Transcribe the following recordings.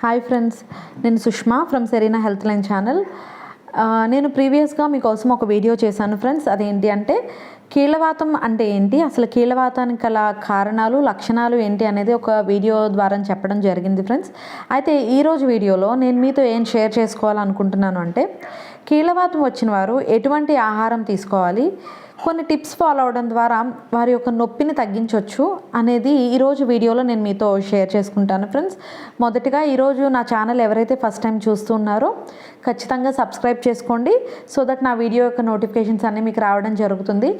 Hi friends నేను Sushma from Serena health line channel నేను ప్రీవియస్గా మీకోసం ఒక వీడియో చేశాను ఫ్రెండ్స్ అదేంటి అంటే కీళ్ళవాతం అంటే ఏంటి? అసలు కీళ్ళవాతానికి గల కారణాలు లక్షణాలు ఏంటి అనేది ఒక వీడియో ద్వారా చెప్పడం జరిగింది ఫ్రెండ్స్ అయితే ఈరోజు వీడియోలో నేను మీతో ఏం షేర్ చేసుకోవాలనుకుంటున్నాను అంటే కీళ్ళవాతం వచ్చిన వారు ఎటువంటి ఆహారం తీసుకోవాలి? కొన్ని టిప్స్ ఫాలో అవడం ద్వారా వారి యొక్క నొప్పిని తగ్గించవచ్చు అనేది ఈరోజు వీడియోలో నేను మీతో షేర్ చేసుకుంటాను ఫ్రెండ్స్ మొదటిగా ఈరోజు నా ఛానల్ ఎవరైతే ఫస్ట్ టైం చూస్తున్నారో ఖచ్చితంగా సబ్స్క్రైబ్ చేసుకోండి సో దట్ నా వీడియో యొక్క నోటిఫికేషన్స్ అన్నీ మీకు రావడం జరుగుతుంది.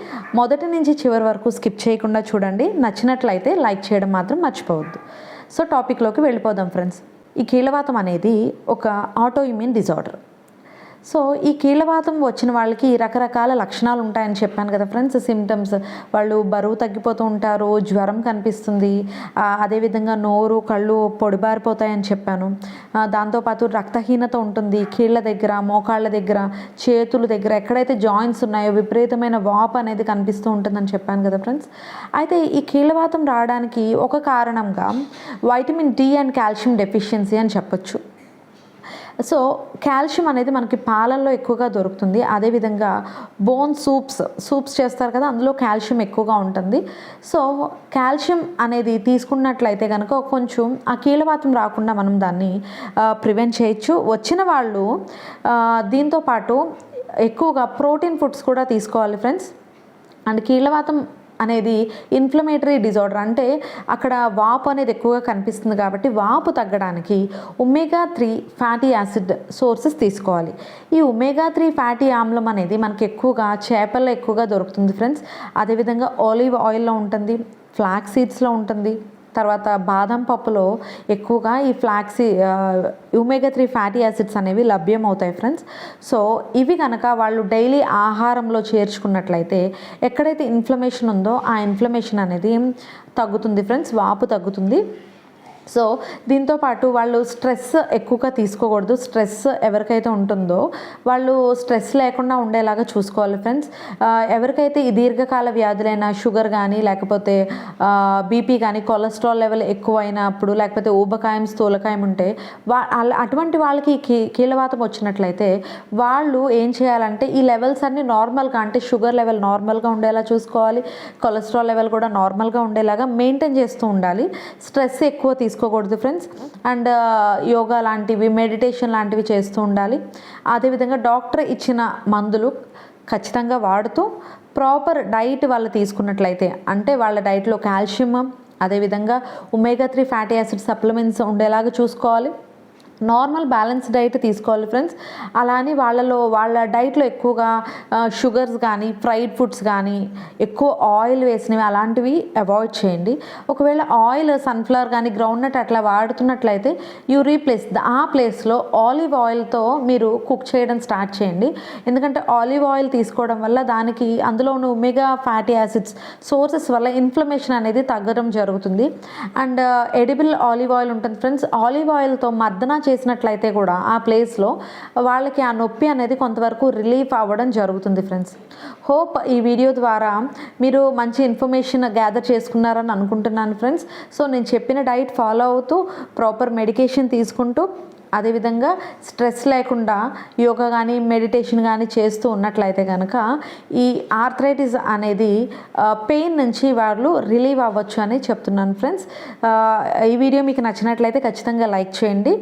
మొదటి నుంచి చివరి వరకు స్కిప్ చేయకుండా చూడండి. నచ్చినట్లయితే లైక్ చేయడం మాత్రం మర్చిపోవద్దు. సో టాపిక్లోకి వెళ్ళిపోదాం ఫ్రెండ్స్ ఈ కీళ్ళవాతం అనేది ఒక ఆటో ఇమ్యూన్ డిజార్డర్ సో ఈ కీళ్ళవాతం వచ్చిన వాళ్ళకి రకరకాల లక్షణాలు ఉంటాయని చెప్పాను కదా ఫ్రెండ్స్ సిమ్టమ్స్ వాళ్ళు బరువు తగ్గిపోతూ ఉంటారు జ్వరం కనిపిస్తుంది అదేవిధంగా నోరు కళ్ళు పొడిబారిపోతాయని చెప్పాను. దాంతోపాటు రక్తహీనత ఉంటుంది కీళ్ళ దగ్గర మోకాళ్ళ దగ్గర చేతుల దగ్గర ఎక్కడైతే జాయింట్స్ ఉన్నాయో విపరీతమైన వాప్ అనేది కనిపిస్తూ ఉంటుందని చెప్పాను కదా ఫ్రెండ్స్. అయితే ఈ కీళ్ళవాతం రావడానికి ఒక కారణంగా vitamin D and calcium deficiency అని చెప్పొచ్చు. సో కాల్షియం అనేది మనకి పాలల్లో ఎక్కువగా దొరుకుతుంది. అదేవిధంగా బోన్ సూప్స్ సూప్స్ చేస్తారు కదా అందులో కాల్షియం ఎక్కువగా ఉంటుంది. సో కాల్షియం అనేది తీసుకున్నట్లయితే కనుక కొంచెం ఆ కీలవాతం రాకుండా మనం దాన్ని ప్రివెంట్ చేయొచ్చు. వచ్చిన వాళ్ళు దీంతోపాటు దీంతో పాటు ఎక్కువగా ప్రోటీన్ ఫుడ్స్ కూడా తీసుకోవాలి ఫ్రెండ్స్. అండ్ కీళ్ళవాతం అనేది ఇన్ఫ్లమేటరీ డిజార్డర్ అంటే అక్కడ వాపు అనేది ఎక్కువగా కనిపిస్తుంది కాబట్టి వాపు తగ్గడానికి omega three fatty acid sources తీసుకోవాలి. ఈ ఒమేగా త్రీ ఫ్యాటీ ఆమ్లం అనేది మనకి ఎక్కువగా చేపల్లో ఎక్కువగా దొరుకుతుంది ఫ్రెండ్స్ అదేవిధంగా ఆలివ్ ఆయిల్లో ఉంటుంది ఫ్లాక్ సీడ్స్లో ఉంటుంది తర్వాత బాదం పప్పులో ఎక్కువగా ఈ ఫ్లాక్సీ ఒమేగా త్రీ ఫ్యాటీ యాసిడ్స్ అనేవి లభ్యం అవుతాయి ఫ్రెండ్స్. సో ఇవి కనుక వాళ్ళు డైలీ ఆహారంలో చేర్చుకున్నట్లయితే ఎక్కడైతే ఇన్ఫ్లమేషన్ ఉందో ఆ ఇన్ఫ్లమేషన్ అనేది తగ్గుతుంది ఫ్రెండ్స్ వాపు తగ్గుతుంది. సో దీంతో పాటు వాళ్ళు స్ట్రెస్ ఎక్కువగా తీసుకోకూడదు. స్ట్రెస్ ఎవరికైతే ఉంటుందో వాళ్ళు స్ట్రెస్ లేకుండా ఉండేలాగా చూసుకోవాలి ఫ్రెండ్స్. ఎవరికైతే ఈ దీర్ఘకాల వ్యాధులైన షుగర్ కానీ లేకపోతే బీపీ కానీ కొలెస్ట్రాల్ లెవెల్ ఎక్కువైనప్పుడు లేకపోతే ఊబకాయం స్థూలకాయం ఉంటే వా అటువంటి వాళ్ళకి కీ కీలవాతం వచ్చినట్లయితే వాళ్ళు ఏం చేయాలంటే ఈ లెవెల్స్ అన్నీ నార్మల్గా అంటే షుగర్ లెవెల్ నార్మల్గా ఉండేలా చూసుకోవాలి. కొలెస్ట్రాల్ లెవెల్ కూడా నార్మల్గా ఉండేలాగా మెయింటైన్ చేస్తూ ఉండాలి. స్ట్రెస్ ఎక్కువ తీసుకోకూడదు ఫ్రెండ్స్ అండ్ యోగా లాంటివి మెడిటేషన్ లాంటివి చేస్తూ ఉండాలి. అదేవిధంగా డాక్టర్ ఇచ్చిన మందులు ఖచ్చితంగా వాడుతూ ప్రాపర్ డైట్ వాళ్ళు తీసుకున్నట్లయితే అంటే వాళ్ళ డైట్లో కాల్షియం అదేవిధంగా omega three fatty acid supplements ఉండేలాగా చూసుకోవాలి. నార్మల్ బ్యాలెన్స్ డైట్ తీసుకోవాలి ఫ్రెండ్స్. అలానే వాళ్ళలో వాళ్ళ డైట్లో ఎక్కువగా షుగర్స్ కానీ ఫ్రైడ్ ఫుడ్స్ కానీ ఎక్కువ ఆయిల్ వేసినవి అలాంటివి అవాయిడ్ చేయండి. ఒకవేళ ఆయిల్ సన్ఫ్లవర్ కానీ గ్రౌండ్నట్ అట్లా వాడుతున్నట్లయితే యూ రీప్లేస్ ఆ ప్లేస్లో ఆలివ్ ఆయిల్తో మీరు కుక్ చేయడం స్టార్ట్ చేయండి. ఎందుకంటే ఆలివ్ ఆయిల్ తీసుకోవడం వల్ల దానికి అందులో ఉన్న ఒమేగా ఫ్యాటీ యాసిడ్స్ సోర్సెస్ వల్ల ఇన్ఫ్లమేషన్ అనేది తగ్గడం జరుగుతుంది. అండ్ ఎడిబుల్ ఆలివ్ ఆయిల్ ఉంటుంది ఫ్రెండ్స్. ఆలివ్ ఆయిల్తో మర్దన చేసినట్లయితే కూడా ఆ ప్లేస్లో వాళ్ళకి ఆ నొప్పి అనేది కొంతవరకు రిలీఫ్ అవ్వడం జరుగుతుంది ఫ్రెండ్స్ హోప్ ఈ వీడియో ద్వారా మీరు మంచి ఇన్ఫర్మేషన్ గ్యాదర్ చేసుకున్నారని అనుకుంటున్నాను ఫ్రెండ్స్. సో నేను చెప్పిన డైట్ ఫాలో అవుతూ ప్రాపర్ మెడికేషన్ తీసుకుంటూ అదేవిధంగా స్ట్రెస్ లేకుండా యోగా కానీ మెడిటేషన్ కానీ చేస్తూ ఉన్నట్లయితే కనుక ఈ ఆర్థరైటిస్ అనేది పెయిన్ నుంచి వాళ్ళు రిలీవ్ అవ్వచ్చు అని చెప్తున్నాను ఫ్రెండ్స్. ఈ వీడియో మీకు నచ్చినట్లయితే ఖచ్చితంగా లైక్ చేయండి.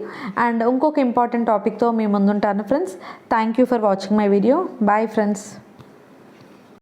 అండ్ ఇంకొక ఇంపార్టెంట్ టాపిక్తో మీ ముందుంటాను friends. Thank you for watching my video. Bye friends.